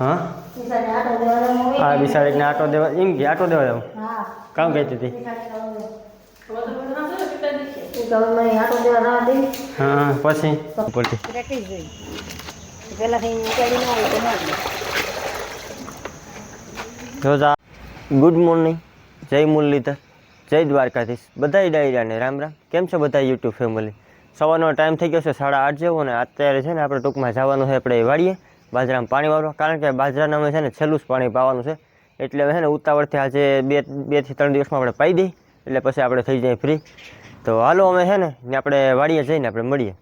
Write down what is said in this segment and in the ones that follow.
હા? આ બિસાડીને આટો દેવા એમ કે આટો દેવા જાઉં? કામ કહેતી હતી હા પછી? ઉપરથી જોજા ગુડ મોર્નિંગ જય મુરલીધર. જય દ્વારકાધીશ. બધા ડાયરાને રામ રામ. કેમ છો બધા યુટ્યુબ ફેમિલી સવારનો ટાઈમ થઈ ગયો છે સાડા આઠ જેવો ને અત્યારે છે ને આપણે ટૂંકમાં જવાનું છે આપણે વાળીએ બાજરામાં પાણી વાળવા કારણ કે બાજરાના અમે છે ને છેલ્લું જ પાણી પાવાનું છે. એટલે હવે છે ને ઉતાવળથી આજે બે બેથી ત્રણ દિવસમાં આપણે પાઈ દઈ એટલે પછી આપણે થઈ જાય ફ્રી તો હાલો અમે છે ને આપણે વાડીએ જઈને આપણે મળીએ.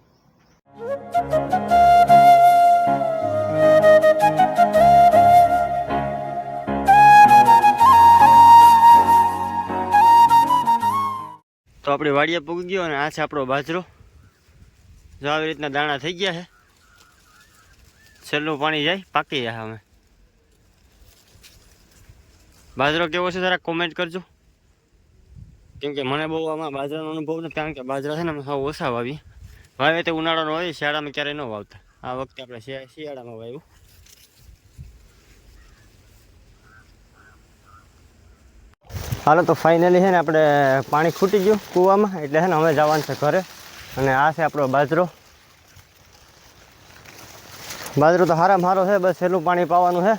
તો આપણી વાડીએ પૂગી ગયો અને આ છે આપણો બાજરો. જો આવી રીતના દાણા થઈ ગયા છે. છેલ્લું પાણી જાય, પાકી જાય અમે. બાજરો કેવો છે જરા કોમેન્ટ કરજો. કેમ કે મને બહુ આમાં બાજરાનો અનુભવ નથી, કારણ કે બાજરા છે ને અમે સાવ ઓછા વાવીએ. વાવે તે ઉનાળાનો હોય, શિયાળામાં ક્યારેય ન વાવતા. આ વખતે આપણે શિયાળામાં વાવ્યું. હાલો, તો ફાઇનલી છે ને આપણે પાણી ખૂટી ગયું કૂવામાં, એટલે છે ને અમે જવાનું છે ઘરે. અને આ છે આપણો બાજરો. બાજરો તો હારામાં હારો છે બસ છેલ્લું પાણી પાવાનું છે.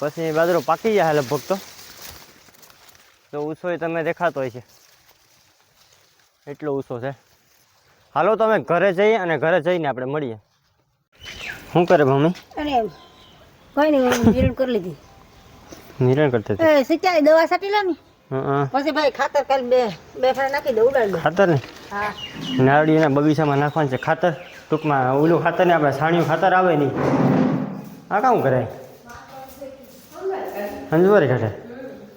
પછી બાજરો પાકી જાય લગભગ તો. તો ઊંચો તમે દેખાતો હોય છે. એટલો ઊંચો છે. હાલો તમે ઘરે જઈએ અને ઘરે જઈને આપણે મળીએ. શું કરે મમ્મી? અરે કોઈ નહીં નિરણ કરી લીધી. નિરણ કરતી હતી? એ સિંચાઈ દવા સાટી લે ને. પછી ભાઈ ખાતર કાલ બે બે ફેર નાખી દે ઉડાડી ખાતર ને? હા. નારળીના બગીચામાં નાખવાનું છે ખાતર. ટૂંકમાં ઓલું ખાતર ને આપણે છાણિયું ખાતર આવે નહીં. આ કામ કરાય? હંજવારી કાઢે?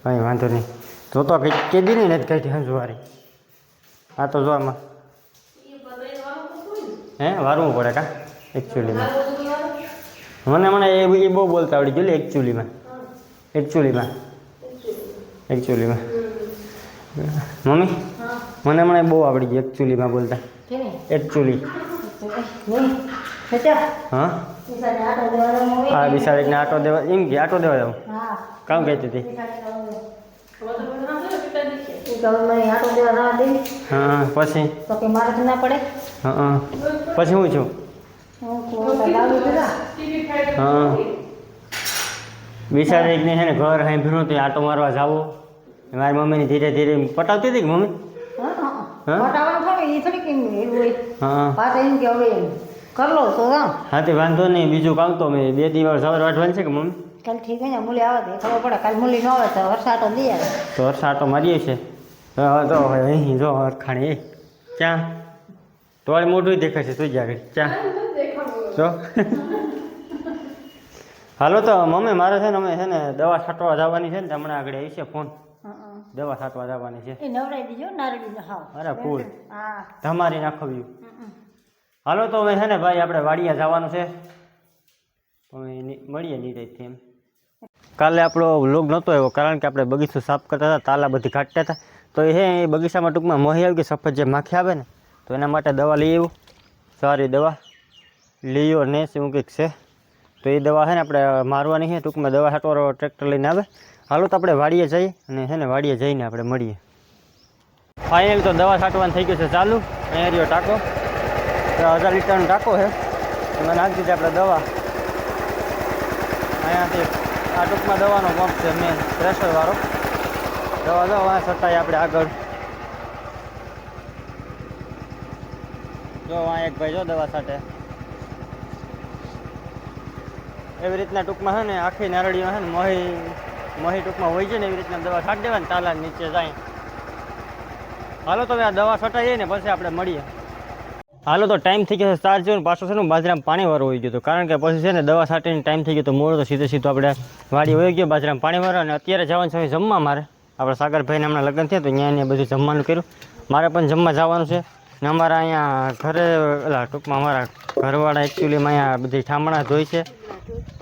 કંઈ વાંધો નહીં. તો તો કંઈ કેદી નહીં નથી કાઢી હંજવારી. આ તો જો આમાં. હે વારવું પડે કા? એકચ્યુઅલીમાં મને મને એ એ બહુ બોલતા આવડી ગયું એકચ્યુઅલીમાં એકચ્યુઅલીમાં એકચ્યુઅલીમાં મમ્મી? મને મને બહુ આવડી ગઈ એકચ્યુઅલીમાં બોલતા. એકચ્યુઅલી હા? આ બિસાડીને આટો દેવા એમ કે આટો દેવા જાઉં. કામ કહેતી હતી? હા પછી? હા પછી હું છું? હા હા. બિસાડીને છે ને ઘર ભીનું તો આટો મારવા જાવો. મારી મમ્મીની ધીરે ધીરે પટાવતી હતી કે મમ્મી? હા? હા? હા થોડું એ થોડી એવું હોય. હા. પાછા એમ કે હવે કર લો તો હા. તે વાંધો નહીં બીજું કામ તો મેં બે દિવસ સવાર વાટવાનું છે કે મમ્મી? કાલ ઠીક ને મૂલી આવે તો ખબર પડે કાલ મૂલી ન આવે તો વરસાદ તો દઈ આવે. તો વરસાટો મારીએ છે. હા તો અહીં જો અરખાણી એ ક્યાં? મોઢું દેખાય છે તું જ આગળ ક્યાં? જો. હાલો તો મમ્મી મારે છે ને અમે છે ને દવા છાંટવા જવાની છે ને હમણાં આગળ આવી છે ફોન. દવા છાંટવા જવાની છે. એ નવરાઈ દીજો નારળી હાવ. અરે ફૂલ હા. ધમારી નાખવ્યું હાલો તો હવે છે ને ભાઈ આપણે વાડિયા જવાનું છે. હવે મળીએ નીરજથી એમ. કાલે આપણો વ્લોગ નહોતો આવ્યો કારણ કે આપણે બગીચો સાફ કરતા હતા તાલા બધી કાઢતા હતા. તો એ બગીચામાં ટૂંકમાં મહી આવી કે સફેદ જે માખી આવે ને તો એના માટે દવા લઈ આવ્યું. સારી દવા. લીઓ ને શું કંઈક છે. તો એ દવા છે ને આપણે મારવાની છે ટૂંકમાં દવા છાંટવાનો ટ્રેક્ટર લઈને આવે. હાલો તો આપણે વાડીએ જઈએ અને છે ને વાડીએ જઈને આપણે મળીએ. ફાઇનલ તો દવા છાંટવાનું થઈ ગયું છે ચાલુ. અહીંયા રહ્યો ટાંકો. હજાર લીટરનો ટાંકો છે એમાં નાખી દીધી આપણે દવા. અહીંયાથી આ ટૂંકમાં દવાનો પંપ છે મેન પ્રેશરવાળો દવા દો અહીંયા છતાંય આપણે આગળ. જો, અહીંયા એક ભાઈ જો દવા છાંટે. એવી રીતના ટૂંકમાં છે ને, આખી નારળીઓ છે ને, મહી મહી ટૂંકમાં હોય છે ને એવી રીતના દવા છાંટી દેવાની તાલા નીચે જાય. હાલો તો આ દવા છટાઈએ ને, પછી આપણે મળીએ. હાલો તો ટાઈમ થઈ ગયો ચાર જેવું પાછો છે ને, બાજરામાં પાણી વાળો હોઈ ગયો હતો. કારણ કે પછી છે ને દવા છાંટીને ટાઈમ થઈ ગયો તો મોડો તો સીધે સીધો આપણે વાડી હોઈ ગયો, બાજરામાં પાણી વાળો અને અત્યારે જવાનું છે જમવા મારે. આપણે સાગરભાઈને હમણાં લગ્ન થયા તો અહીંયા એને બધું જમવાનું કર્યું. મારે પણ જમવા જવાનું છે. ને અમારા અહીંયા ઘરે ટૂંકમાં અમારા ઘરવાળા એકચ્યુઅલીમાં અહીંયા બધી ઠામણા ધોઈ છે.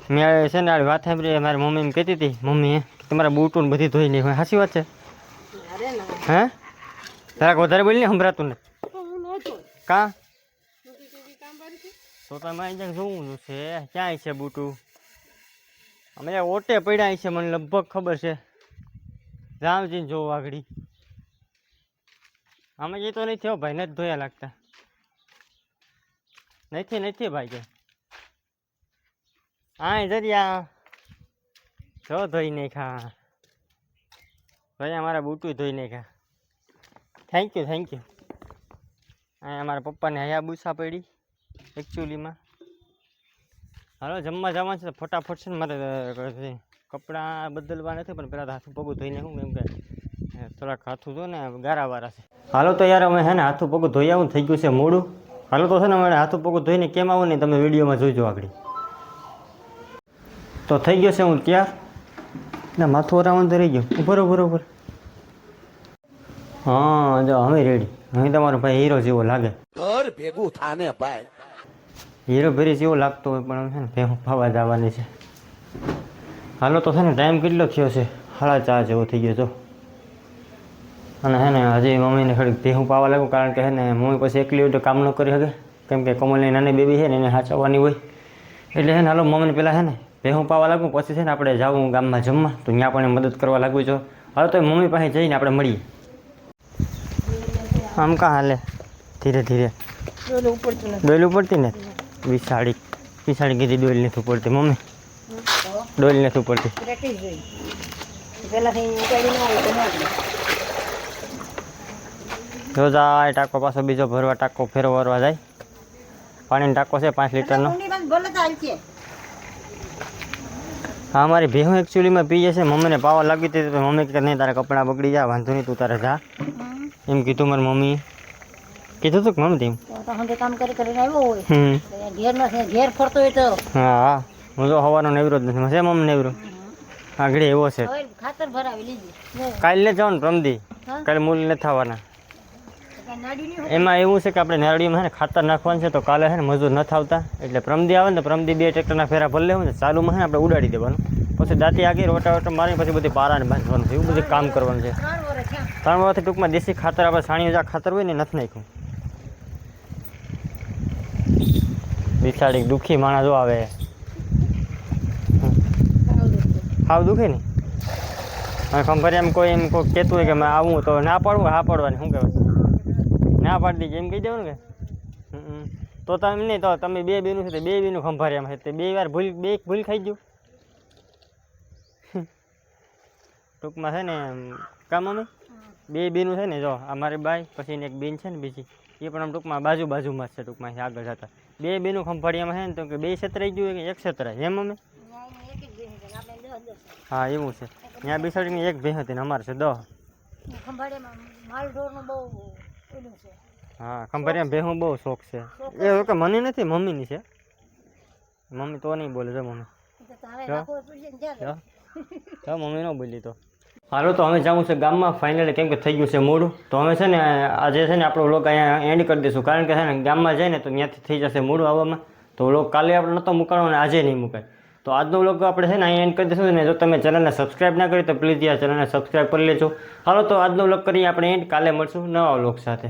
મેં છે ને વાત સાંભળી મારી મમ્મી એમ કહેતી હતી મમ્મી તમારા બૂટો ને બધી ધોઈ નહીં સાચી વાત છે? હે? જરાક વધારે બોલી ને સંભળાતું ને કા? તો તમે અહીં ક્યાંક જોવું છે ક્યાંય છે બૂટું? અમે ઓટે પડ્યા છે મને લગભગ ખબર છે. રામજીને જોવું આગળ. અમે એ તો નહીં થયો ભાઈ નથી ધોયા લાગતા. નથી નથી ભાઈ કે. આ જરિયા જો ધોઈ નાખા ભાઈ અમારા બૂટું ધોઈ નાખા થેન્ક યુ થેન્ક યુ અહીંયા અમારા પપ્પાને હયા બુસા પડી એકચ્યુઅલીમાં હાલો, જમવા જવાનું છે ફટાફટ છે ને મારે કપડાં બદલવા નથી, પણ પહેલાં હાથું પગું ધોઈ નાખું કેમ કે થોડાક હાથું જો ને, ગારાવાળા છે. હાલો, તો યાર, અમે હે ને હાથું પગું ધોઈ આવું થઈ ગયું છે મોડું. હાલો, તો છે ને, અમારે હાથું પગું ધોઈને કેમ આવું ને, તમે વિડીયોમાં જોઈજો આગળ. તો થઈ ગયો છે હું તૈયાર? ને માથું તો રહી ગયો. ઉભર ઉભર હા જો હવે રેડી હવે તમારો ભાઈ હીરો જેવો લાગે. ઘર ભેગું થાને ભાઈ. હીરો ભરી જેવો લાગતો હોય પણ છે ને ભેગું ફાવા જવાની છે. હાલો તો છે ને ટાઈમ કેટલો થયો છે? સાડા ચાર જેવો થઈ ગયો તો અને હે ને હજી મમ્મીને થોડીક ભેહું પાવા લાગ્યું કારણ કે હે ને મમ્મી પછી એકલી હોય તો કામ ન કરી શકે. કેમ કે કમલની નાની બેબી છે ને એને સાચવવાની હોય. એટલે હે ને હાલો મમ્મીને પહેલાં હે ને ભેહું પાવા લાગું પછી છે ને આપણે જાવું ગામમાં જમવા તો ત્યાં પણ મદદ કરવા લાગવું છો. હવે તો મમ્મી પાસે જઈને આપણે મળીએ. આમ કાં હાલે? ધીરે ધીરે. ડોલું ઉપડતી ને? વિશાળી. વિશાળી કીધી ડોલ નથી ઉપડતી મમ્મી. ડોલ નથી ઉપડતી. જો જાય ટાંકો પાછો બીજો ભરવા ટાંકો ફેરો ભરવા જાય. પાણીનો ટાંકો છે પાંચ લીટરનો ઊંડી બંધ ભલે તો હાલશે. હા મારી ભેહું એકચ્યુઅલીમાં પી છે મમ્મીને પાવા લાગી હતી તો મમ્મી કે નહીં તારા કપડાં બગડી જા વાંધો નહીં તું તારે જા. એમ કીધું મારી મમ્મી. કીધું તું કે મમ્મી તેમ? કામ કરી કરીને આવ્યો હોય. હમ. ઘેર ઘેર ફરતો હોય તો. હા હા હું તો હવાનો નેવરો જ નથી. છે મમ્મી નેવરો? આગળ એવો છે. કાલે જવાનું પ્રમદી. કાલે મૂલ નથી થવાના. એમાં એવું છે કે આપણે નારળીમાં છે ને ખાતર નાખવાનું છે તો કાલે છે ને મજૂર ન આવતા એટલે પ્રમદી આવે ને તો પ્રમદી બે ટ્રેક્ટરના ફેરા ભલે લેવું ને ચાલુમાં છે ને આપણે ઉડાડી દેવાનું. પછી દાંતી આગળ રોટા વોટા મારી પછી બધી પારાને બાંધવાનું છે. એવું બધું કામ કરવાનું છે. ત્રણ વર્ષ વર્ષથી ટૂંકમાં દેશી ખાતર આપણે સાણીઓ હજાર ખાતર હોય ને નથી નાખ્યું. બિચારી દુઃખી માણસ જો આવે. હાવ દુઃખી ને? ખબર એમ કોઈ એમ કોઈ કહેતું હોય કે મેં આવું તો ના પાડવું હા પાડવાની શું કહેવાય? ના પાડી દીધી એમ કહી દેવું ને કે તો તમે નહીં તો તમે બે બેનું છે બે બેનું ખંભારિયામાં છે. તે બે વાર ભૂલ બે ભૂલ ખાઈ ગયું. ટૂંકમાં છે ને એમ, અમે? બે બેનું છે ને જો અમારી બાઈ પછી એક બેન છે ને બીજી એ પણ આમ ટૂંકમાં બાજુ બાજુમાં જ છે ટૂંકમાં આગળ જતા. બે બેનું ખંભાળિયામાં છે ને તો કે બે છેતરાઈ ગયું કે એક છેતરાય એમ દસ હા એવું છે. ત્યાં બેસાડીને એક ભેં હતી ને અમારે છે દહ. ખંભાળિયામાં માલ ઢોરનો બહુ હા ખંભાળિયામાં ભેહું બહુ શોખ છે. એ કે મને નથી મમ્મીની છે. મમ્મી તો નહીં બોલે છે મમ્મી. તો મમ્મી ન બોલી તો. હાલો તો અમે જવું છે ગામમાં. ફાઇનલી કેમ કે થઈ ગયું છે મોડું. તો અમે છે ને આજે છે ને આપણો વ્લોગ અહીંયા એન્ડ કરી દઈશું. કારણ કે છે ને ગામમાં જાય ને તો ત્યાંથી થઈ જશે મોડું આવવામાં. તો વ્લોગ કાલે આપણે નહોતો મૂકવાનો અને આજે નહીં મુકાય. તો આજનો વ્લોગ આપણે છે ને અહીંયા એન્ડ કરી દઈશું ને જો તમે ચેનલને સબસ્ક્રાઇબ ના કરી તો પ્લીઝ આ ચેનલને સબસ્ક્રાઇબ કરી લેજો. હાલો તો આજનો વ્લોગ કરીએ, આપણે એન્ડ કાલે મળશું નવા વ્લોગ સાથે.